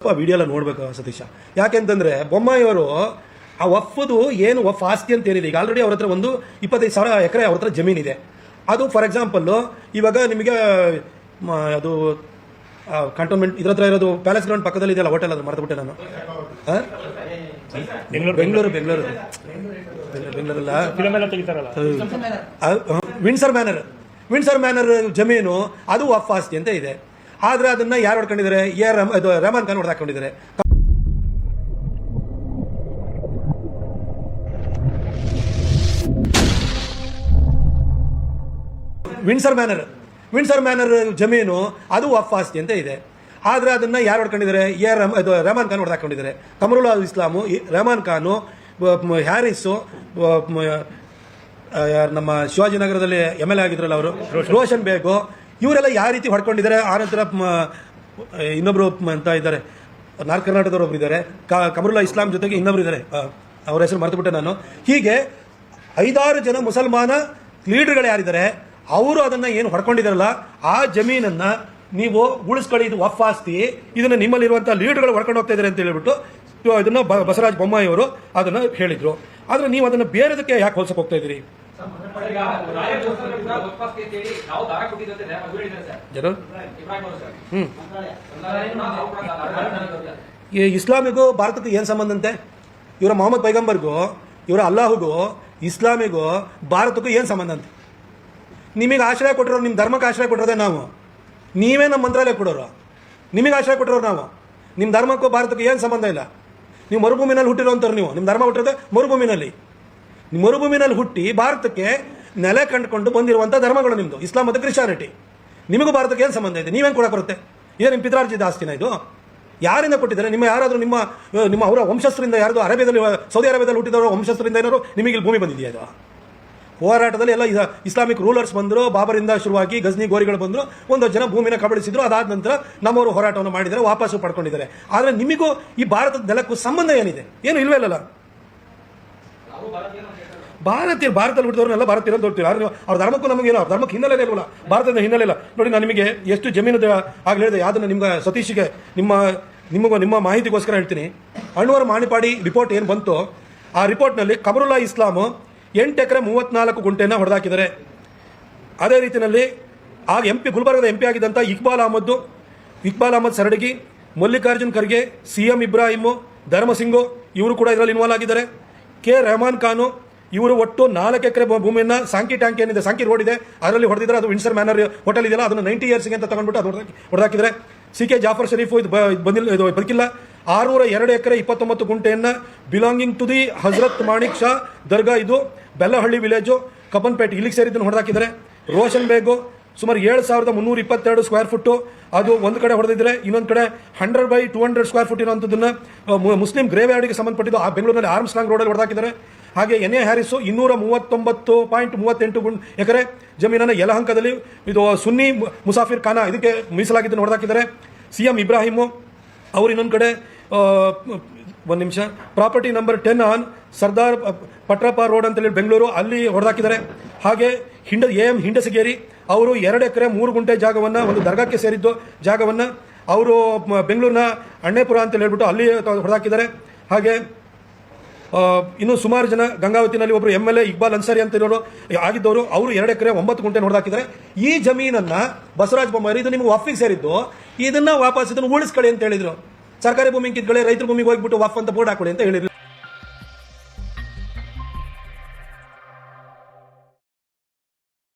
Video ಎಲ್ಲ ನೋಡ್ಬೇಕು ಸತೀಶ. ಯಾಕೆಂತಂದ್ರೆ ಬೊಮ್ಮಾಯಿಯವರು ಆ ವಫದು ಏನು ಒಫ್ ಆಸ್ತಿ ಅಂತ ಏನಿದೆ ಈಗ ಆಲ್ರೆಡಿ ಅವ್ರ ಹತ್ರ ಒಂದು ಇಪ್ಪತ್ತೈದು ಸಾವಿರ ಎಕರೆ ಅವ್ರ ಹತ್ರ ಜಮೀನಿದೆ ಅದು ಫಾರ್ ಎಕ್ಸಾಂಪಲ್ ಇವಾಗ ನಿಮಗೆ ಅದು ಕಂಟೋನ್ಮೆಂಟ್ ಇದ್ರ ಹತ್ರ ಇರೋದು ಪ್ಯಾಲೇಸ್ ಗ್ರೌಂಡ್ ಪಕ್ಕದಲ್ಲಿ ಇದೆಯಲ್ಲ ಹೋಟೆಲ್ ಅದು ಮರೆತುಬಿಟ್ಟೆ ನಾನು? ಬೆಂಗಳೂರು ಬೆಂಗಳೂರು ಬೆಂಗಳೂರು. ಬೆಂಗಳೂರಲ್ಲ? ವಿನ್ಸರ್ ಮ್ಯಾನರ್ ವಿನ್ಸರ್ ಮ್ಯಾನರ್ ಜಮೀನು ಅದು ವಫ್ ಆಸ್ತಿ ಅಂತ ಇದೆ. ಆದ್ರೆ ಅದನ್ನ ಯಾರು ಹೊಡ್ಕೊಂಡಿದ್ದಾರೆ ಎ ಆರ್ ಇದು ರೆಹಮಾನ್ ಖಾನ್ ಹೊಡೆದಾಕೊಂಡಿದ್ದಾರೆ ವಿನ್ಸರ್ ಮ್ಯಾನರ್ ವಿನ್ಸರ್ ಮ್ಯಾನರ್ ಜಮೀನು ಅದು ವಫ್ ಆಸ್ತಿ ಅಂತ ಇದೆ. ಆದ್ರೆ ಅದನ್ನ ಯಾರು ಹೊಡ್ಕೊಂಡಿದ್ದಾರೆ ಎ ಆರ್ ರಹಮಾನ್- ಖಾನ್ ಹೊಡೆದಾಕೊಂಡಿದ್ದಾರೆ ಕಮರುಲ್ಲಾ ಇಸ್ಲಾಮು ರಹಮಾನ್ ಖಾನ್ ಯಾರು ನಮ್ಮ ಶಿವಾಜಿನಗರದಲ್ಲಿ ಎಂ ಎಲ್ ಎ ಆಗಿದ್ರಲ್ಲ ಅವರು, ರೋಷನ್ ಬೇಗು ಇವರೆಲ್ಲ ಯಾವ ರೀತಿ ಹೊಡ್ಕೊಂಡಿದ್ದಾರೆ? ಆ ನಂತರ ಇನ್ನೊಬ್ರು ಅಂತ ಇದ್ದಾರೆ? ನಾರ್ತ್ ಕರ್ನಾಟಕದವ್ರು ಒಬ್ರು ಇದ್ದಾರೆ. ಕಮರುಲ್ಲಾ ಇಸ್ಲಾಂ ಜೊತೆಗೆ ಇನ್ನೊಬ್ರು ಇದ್ದಾರೆ. ಅವರ ಹೆಸರು ಮರೆತುಬಿಟ್ಟೆ ನಾನು. ಹೀಗೆ ಐದಾರು ಜನ ಮುಸಲ್ಮಾನ ಲೀಡರ್ಗಳು ಯಾರಿದ್ದಾರೆ, ಅವರು ಅದನ್ನ ಏನು ಹೊಡ್ಕೊಂಡಿದಾರಲ್ಲ ಆ ಜಮೀನನ್ನ ನೀವು ಉಳಿಸ್ಕೊಳ್ಳಿ, ಇದು ವಫ್ ಆಸ್ತಿ. ಇದನ್ನ ನಿಮ್ಮಲ್ಲಿರುವಂತಹ ಲೀಡರ್ಗಳು ಹೊಡ್ಕೊಂಡು ಹೋಗ್ತಾ ಇದ್ದಾರೆ ಅಂತ ಹೇಳ್ಬಿಟ್ಟು, ಇದನ್ನು ಬಸವರಾಜ ಬೊಮ್ಮಾಯಿ ಅವರು ಅದನ್ನ ಹೇಳಿದ್ರು. ಆದ್ರೆ ನೀವು ಅದನ್ನ ಬೇರೆದಕ್ಕೆ ಯಾಕೆ ಹೋಲ್ಸಕ್ ಹೋಗ್ತಾ ಇದ್ದೀರಿ? ಇಸ್ಲಾಮಿಗೂ ಭಾರತಕ್ಕೂ ಏನು ಸಂಬಂಧ ಅಂತೆ? ಇವರ ಮೊಹಮ್ಮದ್ ಪೈಗಂಬರ್ಗೂ ಇವರ ಅಲ್ಲಾಹುಗೂ ಇಸ್ಲಾಮಿಗೂ ಭಾರತಕ್ಕೂ ಏನು ಸಂಬಂಧ ಅಂತೆ? ನಿಮಗೆ ಆಶ್ರಯ ಕೊಟ್ಟಿರೋ ನಿಮ್ಮ ಧರ್ಮಕ್ಕೆ ಆಶ್ರಯ ಕೊಟ್ಟಿರೋದೇ ನಾವು. ನೀವೇ ನಮ್ಮ ಮಂತ್ರಾಲಯ ಕೊಡೋರು. ನಿಮಗೆ ಆಶ್ರಯ ಕೊಟ್ಟಿರೋರು ನಾವು. ನಿಮ್ಮ ಧರ್ಮಕ್ಕೂ ಭಾರತಕ್ಕೂ ಏನು ಸಂಬಂಧ ಇಲ್ಲ? ನೀವು ಮರುಭೂಮಿನಲ್ಲಿ ಹುಟ್ಟಿರೋಂಥವ್ರು ನೀವು. ನಿಮ್ಮ ಧರ್ಮ ಹುಟ್ಟಿರೋದೇ ಮರುಭೂಮಿನಲ್ಲಿ. ಮರುಭೂಮಿನಲ್ಲಿ ಹುಟ್ಟಿ ಭಾರತಕ್ಕೆ ನೆಲೆ ಕಂಡುಕೊಂಡು ಬಂದಿರುವಂಥ ಧರ್ಮಗಳು ನಿಮ್ಮದು ಇಸ್ಲಾಂ ಮತ್ತು ಕ್ರಿಶ್ಚಾನಿಟಿ ನಿಮಗೂ ಭಾರತಕ್ಕೆ ಏನು ಸಂಬಂಧ ಇದೆ? ನೀವೇನು ಕೊಡಕ್ಕೆ ಬರುತ್ತೆ ಇದು ನಿಮ್ಮ ಪಿತ್ರಾರ್ಜಿತ ಆಸ್ತಿನ ಇದು. ಯಾರಿಂದ ಕೊಟ್ಟಿದ್ದಾರೆ? ನಿಮ್ಮ ಯಾರಾದರೂ ನಿಮ್ಮ ನಿಮ್ಮ ಅವರ ವಂಶಸ್ಥರಿಂದ ಯಾರಾದರೂ ಅರೇಬಿಯಾದಲ್ಲಿ ಸೌದಿ ಅರೇಬಿಯಾದಲ್ಲಿ ಹುಟ್ಟಿದವರು ವಂಶಸ್ಥರಿಂದ ಏನಾದ್ರು ನಿಮಗೆ ಇಲ್ಲಿ ಭೂಮಿ ಬಂದಿದೆಯಾ ಇದು? ಹೋರಾಟದಲ್ಲಿ ಎಲ್ಲ ಇಸ್ಲಾಮಿಕ್ ರೂಲರ್ಸ್ ಬಂದರು, ಬಾಬರಿಂದ ಶುರುವಾಗಿ ಗಜ್ನಿ ಗೋರಿಗಳು ಬಂದರು ಒಂದು ಜನ ಭೂಮಿನ ಕಬಳಿಸಿದ್ರು, ಅದಾದ ನಂತರ ನಮ್ಮವರು ಹೋರಾಟವನ್ನು ಮಾಡಿದರೆ ವಾಪಸ್ಸು ಪಡ್ಕೊಂಡಿದ್ದಾರೆ. ಆದರೆ ನಿಮಗೂ ಈ ಭಾರತದ ನೆಲಕ್ಕೂ ಸಂಬಂಧ ಏನಿದೆ? ಏನು ಇಲ್ವೇ ಇಲ್ಲಲ್ಲ? ಭಾರತೀಯ ಭಾರತದಲ್ಲಿ ಹುಟ್ಟಿದವ್ರನ್ನೆಲ್ಲ ಭಾರತೀಯ ಅಂತ ಹೋಗ್ತೀವಿ ಯಾರು ಅವ್ರ ಧರ್ಮಕ್ಕೂ ನಮಗೇನು? ಅವ್ರ ಧರ್ಮಕ್ಕೆ ಹಿನ್ನೆಲೆ ಇಲ್ವಲ್ಲ? ಭಾರತದ ಹಿನ್ನೆಲೆ ಇಲ್ಲ. ನೋಡಿ, ನಾನು ನಿಮಗೆ ಎಷ್ಟು ಜಮೀನು ಆಗಲಿ ಹೇಳಿದೆ. ಯಾವುದನ್ನು ನಿಮ್ಗೆ ಸತೀಶಿಗೆ, ನಿಮ್ಮ, ನಿಮಗೂ ನಿಮ್ಮ ಮಾಹಿತಿಗೋಸ್ಕರ ಹೇಳ್ತೀನಿ. ಅಣ್ಣವರ ಮಾಣಿಪಾಡಿ ರಿಪೋರ್ಟ್ ಏನು ಬಂತು, ಆ ರಿಪೋರ್ಟ್ನಲ್ಲಿ ಕಮರುಲ್ಲಾ ಇಸ್ಲಾಮ್ ಎಂಟು ಎಕರೆ ಮೂವತ್ನಾಲ್ಕು ಗುಂಟೆಯನ್ನು ಹೊಡೆದಾಕಿದ್ದಾರೆ. ಅದೇ ರೀತಿಯಲ್ಲಿ ಆಗ ಎಂ ಪಿ ಗುಲ್ಬರ್ಗದ ಎಂ ಪಿ ಆಗಿದ್ದಂಥ ಇಕ್ಬಾಲ್ ಅಹಮದ್ ಇಕ್ಬಾಲ್ ಅಹಮದ್ ಸರಡಗಿ, ಮಲ್ಲಿಕಾರ್ಜುನ್ ಖರ್ಗೆ ಸಿ ಎಂ ಇಬ್ರಾಹಿಮು, ಧರ್ಮಸಿಂಗು, ಇವರು ಕೂಡ ಇದರಲ್ಲಿ ಇನ್ವಾಲ್ವ್ ಆಗಿದ್ದಾರೆ. ಕೆ ರೆಹಮಾನ್ ಖಾನು, ಇವರು ಒಟ್ಟು ನಾಲ್ಕು ಎಕರೆ ಭೂಮಿಯನ್ನ ಸಾಂಕಿ ಟ್ಯಾಂಕ್ ಏನಿದೆ, ಸಾಂಕಿ ರೋಡ್ ಇದೆ. ಅದರಲ್ಲಿ ಹೊಡೆದಿದ್ರೆ ಅದು ವಿನ್ಸರ್ ಮ್ಯಾನರ್ ಹೋಟೆಲ್ ಇದೆಯಲ್ಲ, ಅದನ್ನು ನೈಂಟಿ ಇಯರ್ಸ್ಗೆ ಅಂತ ತಗೊಂಡ್ಬಿಟ್ಟು ಅದು ಹೊಡೆದಾಕಿದ್ರೆ. ಸಿ ಕೆ ಜಾಫರ್ ಶರೀಫ್ ಇದು ಬಂದಿಲ್ಲ, ಇದು ಬದುಕಿಲ್ಲ. ಆರುನೂರ ಎರಡು ಎಕರೆ ಇಪ್ಪತ್ತೊಂಬತ್ತು ಗುಂಟೆಯನ್ನ belonging to the Hazrat Manik Shah Dargah ಇದು. ಬೆಲ್ಲಹಳ್ಳಿ ವಿಲೇಜು ಕಬ್ಬನ್ಪೇಟೆ ಇಲ್ಲಿಗೆ ಸೇರಿದ್ದನ್ನು ಹೊಡೆದಾಕಿದ್ದಾರೆ. ರೋಷನ್ ಬೇಗು ಸುಮಾರು ಏಳು ಸಾವಿರದ ಮುನ್ನೂರ ಇಪ್ಪತ್ತೆರಡು ಸ್ಕ್ವೇರ್ ಫುಟ್ಟು ಅದು ಒಂದು ಕಡೆ ಹೊಡೆದಿದ್ರೆ ಇನ್ನೊಂದು ಕಡೆ hundred by two hundred square foot ಇರುವಂಥದ್ದನ್ನ Muslim ಗ್ರೇವ್ಯಾರ್ಡ್ಗೆ ಸಂಬಂಧಪಟ್ಟಿದ್ದು ಆ ಬೆಂಗಳೂರಿನಲ್ಲಿ ಆರ್ಮ್ಸ್ ಲಾಂಗ್ ರೋಡಲ್ಲಿ ಹೊಡೆದಾಕಿದ್ದಾರೆ. ಹಾಗೆ ಎನ್ ಎ ಹ್ಯಾರಿಸು ಇನ್ನೂರ ಮೂವತ್ತೊಂಬತ್ತು ಪಾಯಿಂಟ್ ಮೂವತ್ತೆಂಟು ಗುಂಡ್ ಎಕರೆ ಜಮೀನನ್ನು ಯಲಹಂಕದಲ್ಲಿ ಇದು ಸುನ್ನಿ ಮುಸಾಫಿರ್ ಖಾನ ಇದಕ್ಕೆ ಮೀಸಲಾಗಿದ್ದನ್ನು ಹೊಡೆದಾಕಿದ್ದಾರೆ. ಸಿ ಎಂ ಇಬ್ರಾಹಿಮು ಅವರು ಇನ್ನೊಂದು ಕಡೆ ಒಂದು ನಿಮಿಷ. Property number ten on Sardar Patrappa road ಅಂತೇಳಿ ಬೆಂಗಳೂರು ಅಲ್ಲಿ ಹೊಡೆದಾಕಿದ್ದಾರೆ. ಹಾಗೆ ಹಿಂಡ, ಎ ಎಂ ಹಿಂಡಸಗೇರಿ ಅವರು ಎರಡು ಎಕರೆ ಮೂರು ಗುಂಟೆ ಜಾಗವನ್ನು ಒಂದು ದರ್ಗಾಕ್ಕೆ ಸೇರಿದ್ದು ಜಾಗವನ್ನು ಅವರು ಬೆಂಗಳೂರಿನ ಅಣ್ಣೇಪುರ ಅಂತ ಹೇಳ್ಬಿಟ್ಟು ಅಲ್ಲಿ ಹೊಡೆದಾಕಿದ್ದಾರೆ. ಹಾಗೆ ಇನ್ನು ಸುಮಾರು ಜನ ಗಂಗಾವತಿನಲ್ಲಿ ಒಬ್ಬರು M L A Iqbal Ansari ಅಂತ ಇರೋರು ಆಗಿದ್ದವರು, ಅವರು ಎರಡು ಎಕರೆ ಒಂಬತ್ತು ಗುಂಟೆ ಹೊಡೆದಾಕಿದ್ದಾರೆ. ಈ ಜಮೀನನ್ನ ಬಸವರಾಜ ಬೊಮ್ಮಾಯಿ, ಇದು ನಿಮ್ಗೆ ವಾಫಿಗೆ ಸೇರಿದ್ದು, ಇದನ್ನ ವಾಪಸ್ ಇದನ್ನು ಉಳಿಸ್ಕೊಳ್ಳಿ ಅಂತ ಹೇಳಿದ್ರು. ಸರ್ಕಾರಿ ಭೂಮಿ ಕಿತ್ಕೊಳ್ಳಿ, ರೈತರ ಭೂಮಿಗೆ ಹೋಗ್ಬಿಟ್ಟು ವಾಫ್ ಅಂತ ಬೋರ್ಡ್ ಹಾಕೊಳ್ಳಿ ಅಂತ ಹೇಳಿದ್ರು.